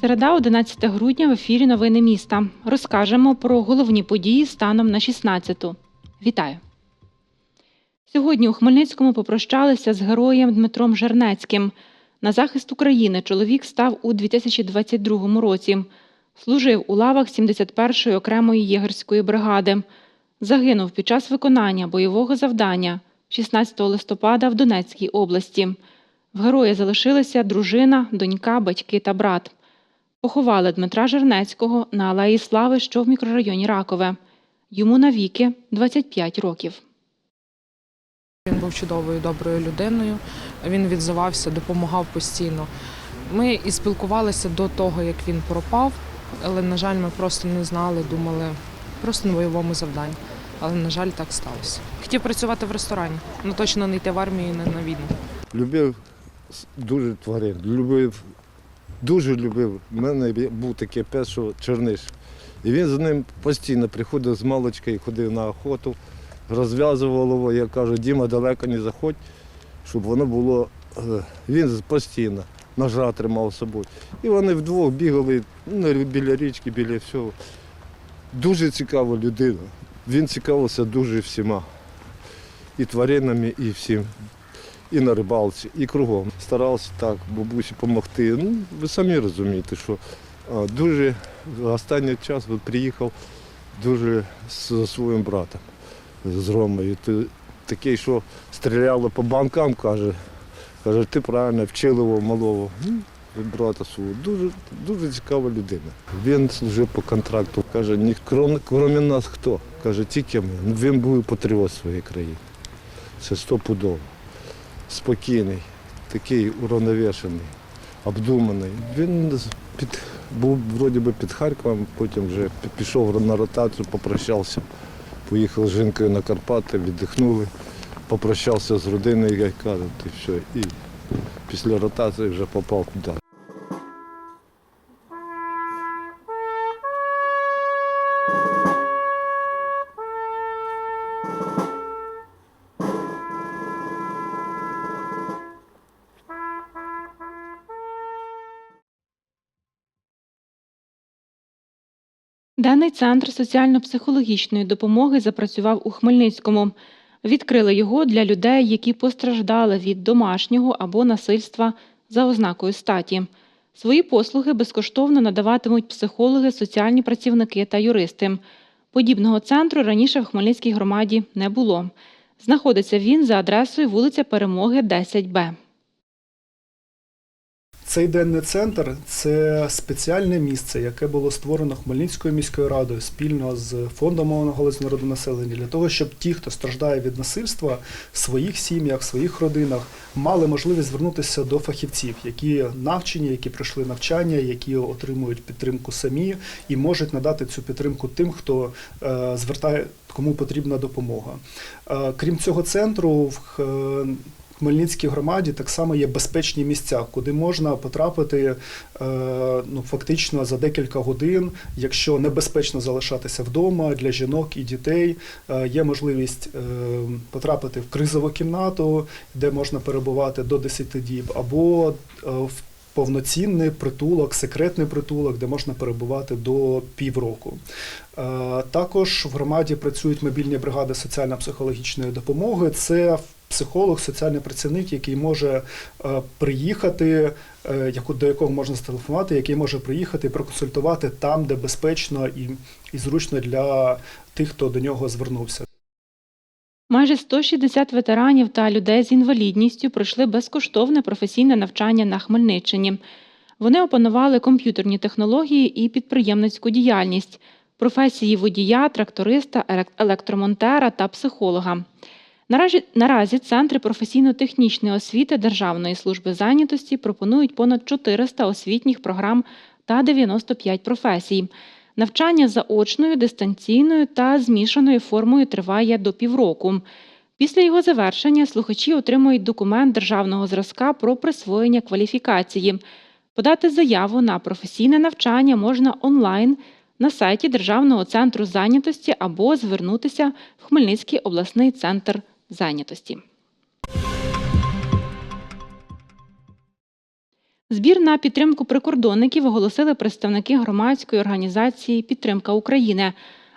Середа, 11 грудня в ефірі Новини міста. Розкажемо про головні події станом на 16-ту. Вітаю! Сьогодні у Хмельницькому попрощалися з героєм Дмитром Жернецьким. На захист України чоловік став у 2022 році. Служив у лавах 71-ї окремої єгерської бригади. Загинув під час виконання бойового завдання 16 листопада в Донецькій області. В героя залишилися дружина, донька, батьки та брат. Поховали Дмитра Жернецького на Алеї Слави, що в мікрорайоні Ракове. Йому навіки 25 років. Він був чудовою, доброю людиною. Він відзивався, допомагав постійно. Ми і спілкувалися до того, як він пропав, але, на жаль, ми просто не знали, думали просто на бойовому завданні. Але, на жаль, так сталося. Хотів працювати в ресторані, але точно не йти в армію і не на війну. Любив дуже тварин, любив, дуже любив. У мене був такий пес, що черниш. І він за ним постійно приходив з малочки, ходив на охоту, розв'язував його. Я кажу, Діма, далеко не заходь, щоб воно було. е, Він постійно ножа тримав з собою. І вони вдвох бігали ну, біля річки, біля всього. Дуже цікава людина. Він цікавився дуже всіма. І тваринами, і всім і на рибалці, і кругом. Старався так бабусі допомогти. Ну, ви самі розумієте, що дуже останній час приїхав дуже з своїм братом, з Ромою. Такий, що стріляли по банкам, каже, каже, ти правильно вчили його малого. Ну, брата свого. Дуже, дуже цікава людина. Він служив по контракту. Каже, ні, крім, крім нас хто? Каже, тільки ми. Ну, Він був патріот своєї країни. Це стопудово спокійний, такий уравновешений, обдуманий. Він під, був вроді би під Харковом, потім вже пішов на ротацію, попрощався. Поїхав з жінкою на Карпати, віддихнули, попрощався з родиною, як кажуть, і все. І після ротації вже попав туди. Денний центр соціально-психологічної допомоги запрацював у Хмельницькому. Відкрили його для людей, які постраждали від домашнього або насильства за ознакою статі. Свої послуги безкоштовно надаватимуть психологи, соціальні працівники та юристи. Подібного центру раніше в Хмельницькій громаді не було. Знаходиться він за адресою вулиця Перемоги, 10Б. Цей денний центр це спеціальне місце, яке було створено Хмельницькою міською радою спільно з фондом мовного галузі народонаселення для того, щоб ті, хто страждає від насильства в своїх сім'ях, в своїх родинах, мали можливість звернутися до фахівців, які навчені, які пройшли навчання, які отримують підтримку самі і можуть надати цю підтримку тим, хто е, звертає, кому потрібна допомога. Е, крім цього центру, в Х- Хмельницькій громаді так само є безпечні місця, куди можна потрапити е, ну, фактично за декілька годин, якщо небезпечно залишатися вдома для жінок і дітей. е, Є можливість е, потрапити в кризову кімнату, де можна перебувати до 10 діб, або в повноцінний притулок, секретний притулок, де можна перебувати до півроку. Також в громаді працюють мобільні бригади соціально-психологічної допомоги. Це психолог, соціальний працівник, який може е, приїхати, е, до якого можна зателефонувати, який може приїхати і проконсультувати там, де безпечно і, і зручно для тих, хто до нього звернувся. Майже 160 ветеранів та людей з інвалідністю пройшли безкоштовне професійне навчання на Хмельниччині. Вони опанували комп'ютерні технології і підприємницьку діяльність, професії водія, тракториста, елек- електромонтера та психолога. Наразі, наразі центри професійно-технічної освіти Державної служби зайнятості пропонують понад 400 освітніх програм та 95 професій. Навчання заочною, дистанційною та змішаною формою триває до півроку. Після його завершення слухачі отримують документ державного зразка про присвоєння кваліфікації. Подати заяву на професійне навчання можна онлайн на сайті Державного центру зайнятості або звернутися в Хмельницький обласний центр зайнятості. Збір на підтримку прикордонників оголосили представники громадської організації Підтримка України,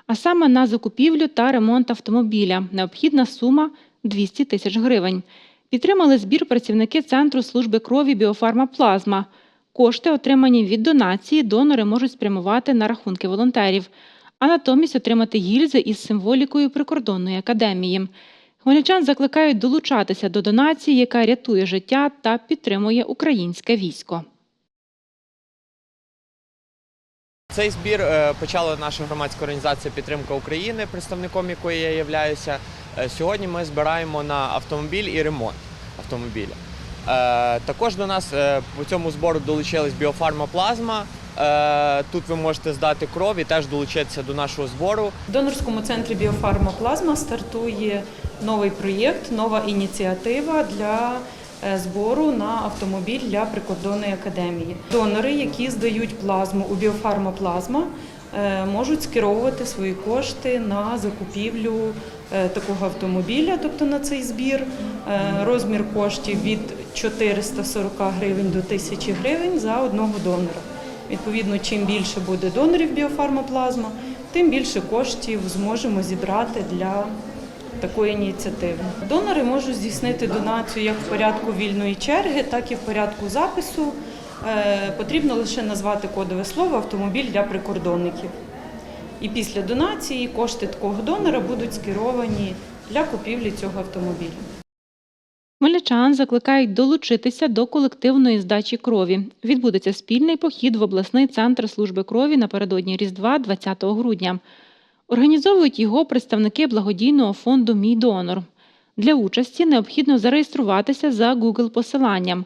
а саме на закупівлю та ремонт автомобіля. Необхідна сума 200 тисяч гривень. Підтримали збір працівники Центру служби крові Біофарма Плазма. Кошти, отримані від донації, донори можуть спрямувати на рахунки волонтерів, а натомість отримати гільзи із символікою прикордонної академії. Хмельничан закликають долучатися до донації, яка рятує життя та підтримує українське військо. Цей збір е, почала наша громадська організація Підтримка України, представником якої я являюся. Е, Сьогодні ми збираємо на автомобіль і ремонт автомобіля. Е, Також до нас по цьому збору долучилась біофарма плазма. Е, Тут ви можете здати кров і теж долучитися до нашого збору. В донорському центрі Біофармоплазма стартує новий проєкт, нова ініціатива для е, збору на автомобіль для прикордонної академії. Донори, які здають плазму у Біофармоплазма, е, можуть скеровувати свої кошти на закупівлю е, такого автомобіля, тобто на цей збір. Розмір коштів від 440 гривень до 1000 гривень за одного донора. Відповідно, чим більше буде донорів біофармоплазма, тим більше коштів зможемо зібрати для такої ініціативи. Донори можуть здійснити донацію як в порядку вільної черги, так і в порядку запису. Е, Потрібно лише назвати кодове слово автомобіль для прикордонників. І після донації кошти такого донора будуть скеровані для купівлі цього автомобіля. Хмельничан закликають долучитися до колективної здачі крові. Відбудеться спільний похід в обласний центр служби крові напередодні Різдва 20 грудня. Організовують його представники благодійного фонду Мій донор. Для участі необхідно зареєструватися за Google посиланням.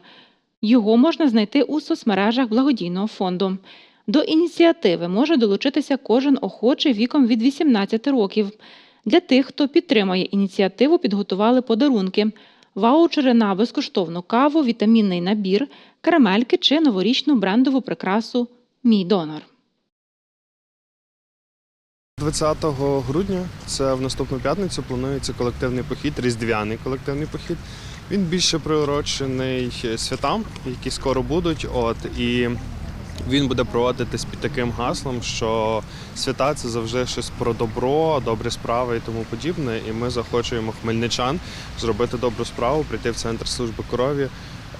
Його можна знайти у соцмережах благодійного фонду. До ініціативи може долучитися кожен охочий віком від 18 років. Для тих, хто підтримає ініціативу, підготували подарунки ваучери на безкоштовну каву, вітамінний набір, карамельки чи новорічну брендову прикрасу Мій донор. 20 грудня, це в наступну п'ятницю, планується колективний похід, різдвяний колективний похід. Він більше приурочений святам, які скоро будуть. От і він буде проводитись під таким гаслом, що свята це завжди щось про добро, добрі справи і тому подібне. І ми захочуємо хмельничан зробити добру справу, прийти в центр служби крові,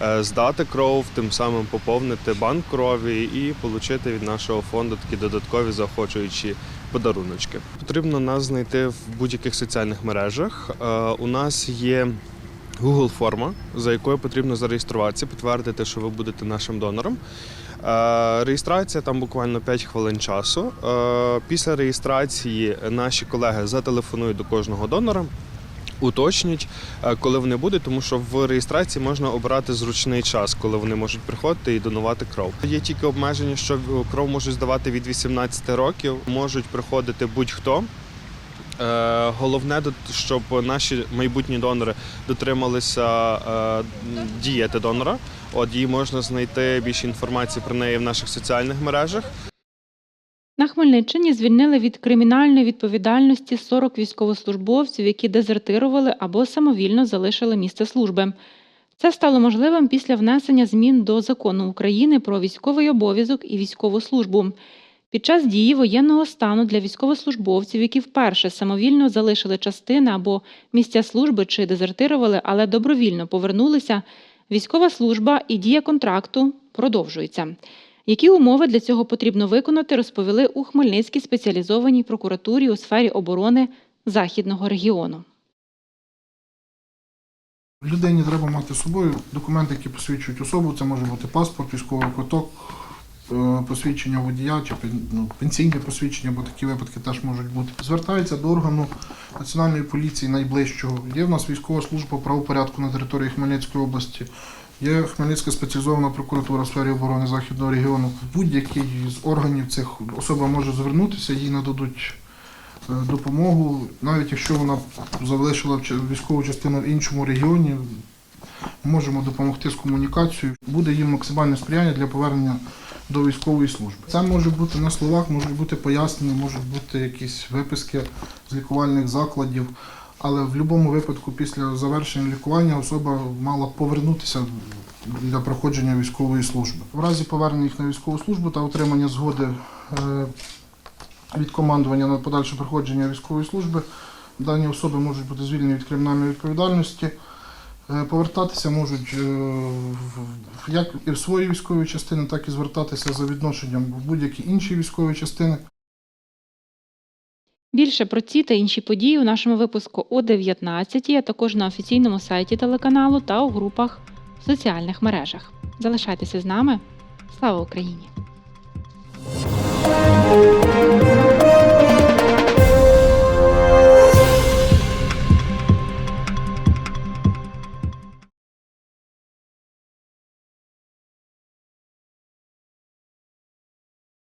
е, здати кров, тим самим поповнити банк крові і отримати від нашого фонду такі додаткові заохочуючі подаруночки. Потрібно нас знайти в будь-яких соціальних мережах. Е, У нас є Google форма, за якою потрібно зареєструватися, підтвердити, що ви будете нашим донором. Е, Реєстрація там буквально 5 хвилин часу. Е, Після реєстрації наші колеги зателефонують до кожного донора. Уточнять, е, коли вони будуть, тому що в реєстрації можна обирати зручний час, коли вони можуть приходити і донувати кров. Є тільки обмеження, що кров можуть здавати від 18 років, можуть приходити будь-хто. Е, Головне, щоб наші майбутні донори дотрималися е, дієти донора. От її можна знайти більше інформації про неї в наших соціальних мережах. Хмельниччині звільнили від кримінальної відповідальності 40 військовослужбовців, які дезертирували або самовільно залишили місце служби. Це стало можливим після внесення змін до закону України про військовий обов'язок і військову службу. Під час дії воєнного стану для військовослужбовців, які вперше самовільно залишили частини або місця служби чи дезертирували, але добровільно повернулися, військова служба і дія контракту продовжується. Які умови для цього потрібно виконати, розповіли у Хмельницькій спеціалізованій прокуратурі у сфері оборони Західного регіону. Людині треба мати з собою документи, які посвідчують особу. Це може бути паспорт, військовий квиток, е, посвідчення водія чи ну, пенсійне посвідчення, бо такі випадки теж можуть бути. Звертається до органу національної поліції найближчого. Є в нас військова служба правопорядку на території Хмельницької області. Є Хмельницька спеціалізована прокуратура в сфері оборони західного регіону. Будь-який з органів цих особа може звернутися, їй нададуть е, допомогу, навіть якщо вона залишила військову частину в іншому регіоні, можемо допомогти з комунікацією. Буде їм максимальне сприяння для повернення до військової служби. Це може бути на словах, можуть бути пояснення, можуть бути якісь виписки з лікувальних закладів. Але в будь-якому випадку, після завершення лікування, особа мала повернутися для проходження військової служби. В разі повернення їх на військову службу та отримання згоди е, від командування на подальше проходження військової служби, дані особи можуть бути звільнені від кримінальної відповідальності. Е, Повертатися можуть е, як і в свої військові частини, так і звертатися за відношенням в будь-які інші військові частини. Більше про ці та інші події у нашому випуску о 19, а також на офіційному сайті телеканалу та у групах в соціальних мережах. Залишайтеся з нами. Слава Україні!